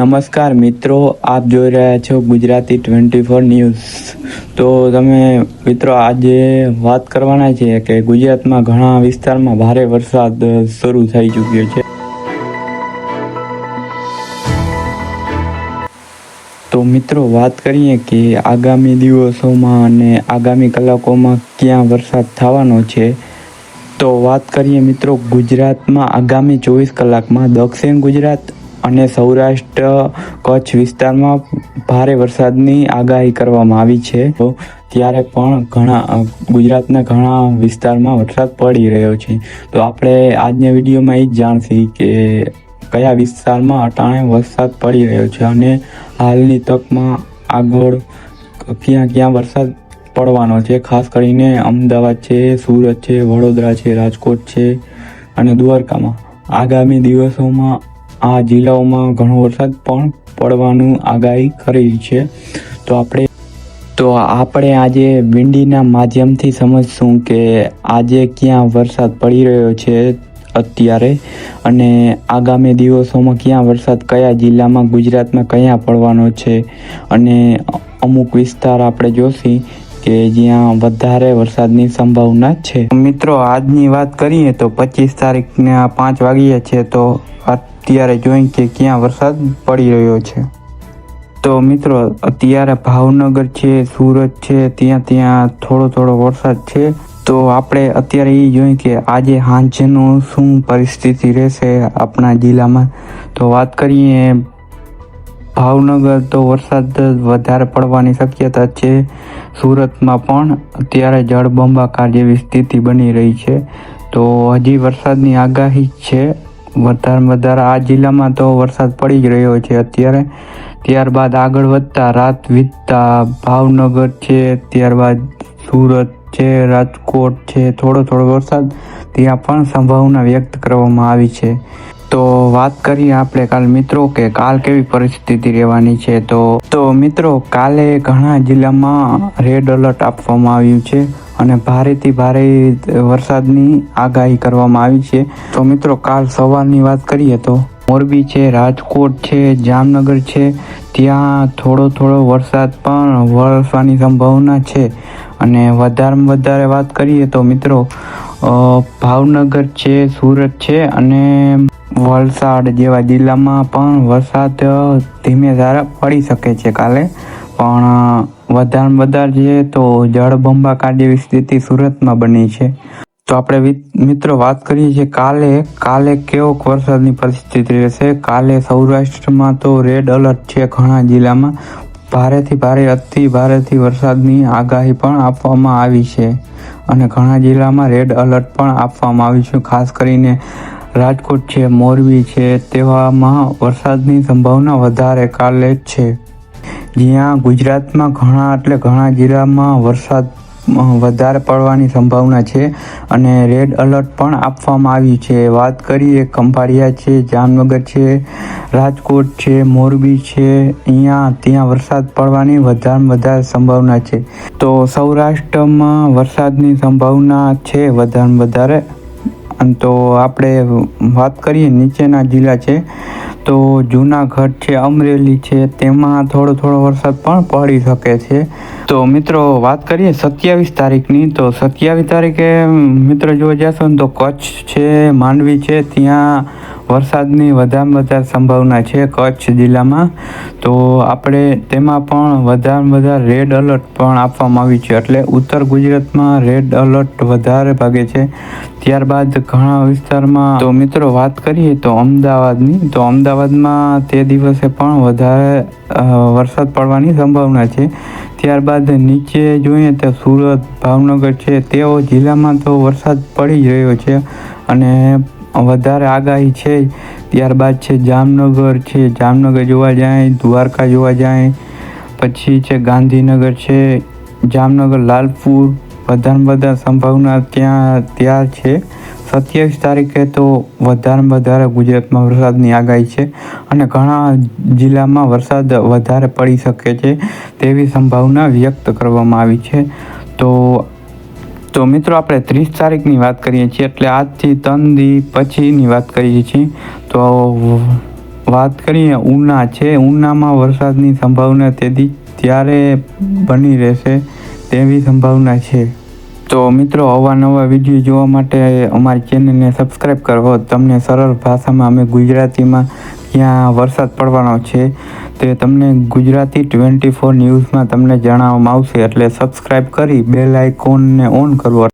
નમસ્કાર મિત્રો, આપ જોઈ રહ્યા છો ગુજરાતી ટ્વેન્ટી ફોર ન્યૂઝ. તો તમે મિત્રો આજે વાત કરવાના છે કે ગુજરાતમાં ઘણા વિસ્તારમાં ભારે વરસાદ શરૂ થઈ ચૂક્યો છે. તો મિત્રો, વાત કરીએ કે આગામી દિવસોમાં અને આગામી કલાકોમાં ક્યાં વરસાદ થવાનો છે? તો વાત કરીએ મિત્રો ગુજરાતમાં આગામી ચોવીસ કલાકમાં દક્ષિણ ગુજરાત અને સૌરાષ્ટ્ર, કચ્છ વિસ્તારમાં ભારે વરસાદની આગાહી કરવામાં આવી છે. ત્યારે પણ ઘણા ગુજરાતના ઘણા વિસ્તારમાં વરસાદ પડી રહ્યો છે. તો આપણે આજના વિડીયોમાં એ જ જાણશી કે કયા વિસ્તારમાં અટાણે વરસાદ પડી રહ્યો છે અને હાલની તકમાં આગળ ક્યાં ક્યાં વરસાદ પડવાનો છે. ખાસ કરીને અમદાવાદ છે, સુરત છે, વડોદરા છે, રાજકોટ છે અને દ્વારકામાં. આગામી દિવસોમાં આ જિલ્લાઓમાં ઘણો વરસાદ પણ પડવાનું આગાહી કરી છે. તો આપણે તો આપણે આજે વિંડીના માધ્યમથી સમજશું કે આજે ક્યાં વરસાદ પડી રહ્યો છે અત્યારે અને આગામી દિવસોમાં ક્યાં વરસાદ કયા જિલ્લામાં, ગુજરાતમાં ક્યાં પડવાનો છે. અને અમુક વિસ્તાર આપણે જોશી કે જ્યાં વધારે વરસાદની સંભાવના છે. મિત્રો, આજની વાત કરીએ તો પચીસ તારીખના પાંચ વાગ્યા છે, તો અત્યારે જોઈ કે ક્યાં વરસાદ પડી રહ્યો છે. તો મિત્રો, અત્યારે ભાવનગર છે, સુરત છે, ત્યાં ત્યાં થોડો થોડો વરસાદ છે. તો આપણે અત્યારે એ જોઈએ કે આજે સાંજનું શું પરિસ્થિતિ રહેશે આપણા જિલ્લામાં. તો વાત કરીએ, ભાવનગર તો વરસાદ વધારે પડવાની શક્યતા છે. સુરતમાં પણ અત્યારે જળબંબાકાર જેવી સ્થિતિ બની રહી છે. તો હજી વરસાદની આગાહી છે. વધારે વધારે આ જિલ્લામાં તો વરસાદ પડી જ રહ્યો છે અત્યારે. ત્યારબાદ આગળ વધતા રાત વીતતા ભાવનગર છે, ત્યારબાદ સુરત છે, રાજકોટ છે, થોડો થોડો વરસાદ ત્યાં પણ સંભાવના વ્યક્ત કરવામાં આવી છે. તો વાત કરીએ આપણે કાલ મિત્રો કે કાલ કેવી પરિસ્થિતિ રહેવાની છે તો તો મિત્રો કાલે ઘણા જિલ્લામાં રેડ એલર્ટ આપવામાં આવ્યું છે. અને ભારેથી ભારે વરસાદની આગાહી કરવામાં આવી છે. તો મિત્રો, કાલ સવારની વાત કરીએ તો મોરબી છે, રાજકોટ છે, જામનગર છે, ત્યાં થોડો થોડો વરસાદ પણ વરસવાની સંભાવના છે. અને વધારેમાં વધારે વાત કરીએ તો મિત્રો ભાવનગર છે, સુરત છે અને વલસાડ જેવા જિલ્લામાં પણ વરસાદ ધીમે ધારે પડી શકે છે કાલે. પણ વધારે વધારે જોઈએ તો જળબંબાકાર જેવી સ્થિતિ સુરતમાં બની છે. તો આપણે મિત્રો વાત કરીએ છીએ કાલે કાલે કેવો વરસાદની પરિસ્થિતિ રહેશે. કાલે સૌરાષ્ટ્રમાં તો રેડ એલર્ટ છે ઘણા જિલ્લામાં. ભારેથી ભારે, અતિ ભારેથી વરસાદની આગાહી પણ આપવામાં આવી છે. અને ઘણા જિલ્લામાં રેડ એલર્ટ પણ આપવામાં આવ્યું છે. ખાસ કરીને રાજકોટ છે, મોરબી છે, તેવામાં વરસાદની સંભાવના વધારે કાલે છે. જ્યાં ગુજરાતમાં ઘણા, એટલે ઘણા જિલ્લામાં વરસાદ વધારે પડવાની સંભાવના છે અને રેડ એલર્ટ પણ આપવામાં આવ્યું છે. વાત કરીએ ખંભાળિયા છે, જામનગર છે, રાજકોટ છે, મોરબી છે, અહીંયા ત્યાં વરસાદ પડવાની વધારે વધારે સંભાવના છે. તો સૌરાષ્ટ્રમાં વરસાદની સંભાવના છે વધારે? વધારે તો આપણે વાત કરીએ નીચેના જિલ્લા છે. તો જૂનાગઢ છે, અમરેલી છે, તેમાં થોડો થોડો વરસાદ પણ પડી શકે છે. તો મિત્રો, વાત કરીએ સત્યાવીસ તારીખની, તો સત્યાવીસ તારીખે મિત્રો જોવા જશો ને તો કચ્છ છે, માંડવી છે, ત્યાં વરસાદની વધારે વધારે સંભાવના છે કચ્છ જિલ્લામાં, તો આપણે તેમાં પણ વધારે વધારે રેડ એલર્ટ પણ આપવામાં આવ્યું છે. એટલે ઉત્તર ગુજરાતમાં રેડ એલર્ટ વધારે ભાગે છે. ત્યારબાદ ઘણા વિસ્તારમાં, તો મિત્રો વાત કરીએ તો અમદાવાદની, તો અમદાવાદમાં તે દિવસે પણ વધારે વરસાદ પડવાની સંભાવના છે. ત્યારબાદ નીચે જોઈએ તો સુરત, ભાવનગર છે, તેઓ જિલ્લામાં તો વરસાદ પડી જ રહ્યો છે. અને વધારે આગાહી છે, ત્યારબાદ છે જામનગર છે. જામનગર જોવા જાય, દ્વારકા જોવા જાય, પછી છે ગાંધીનગર છે, જામનગર, લાલપુર વધારે વધારે સંભાવના ત્યાં ત્યાં છે. સત્યાવીસ તારીખે તો વધારે વધારે ગુજરાતમાં વરસાદની આગાહી છે અને ઘણા જિલ્લામાં વરસાદ વધારે પડી શકે છે તેવી સંભાવના વ્યક્ત કરવામાં આવી છે. તો તો મિત્રો આપણે ત્રીસ તારીખની વાત કરીએ છીએ એટલે આજથી ત્રણ દી પછીની વાત કરીએ છીએ. તો વાત કરીએ ઉના છે. ઉનામાં વરસાદની સંભાવના તેથી ત્યારે બની રહેશે તેવી સંભાવના છે. તો મિત્રો અવાનવા વીડિયો જોવા માટે અમારી ચેનલને સબસ્ક્રાઈબ કરો. તમને સરળ ભાષામાં અમે ગુજરાતીમાં ક્યાં વરસાદ પડવાનો છે, તે તમને ગુજરાતી ટ્વેન્ટી ફોર ન્યૂઝમાં તમને જણાવવામાં આવશે, એટલે સબસ્ક્રાઈબ કરી બેલ આઇકોનને ઓન કરવો.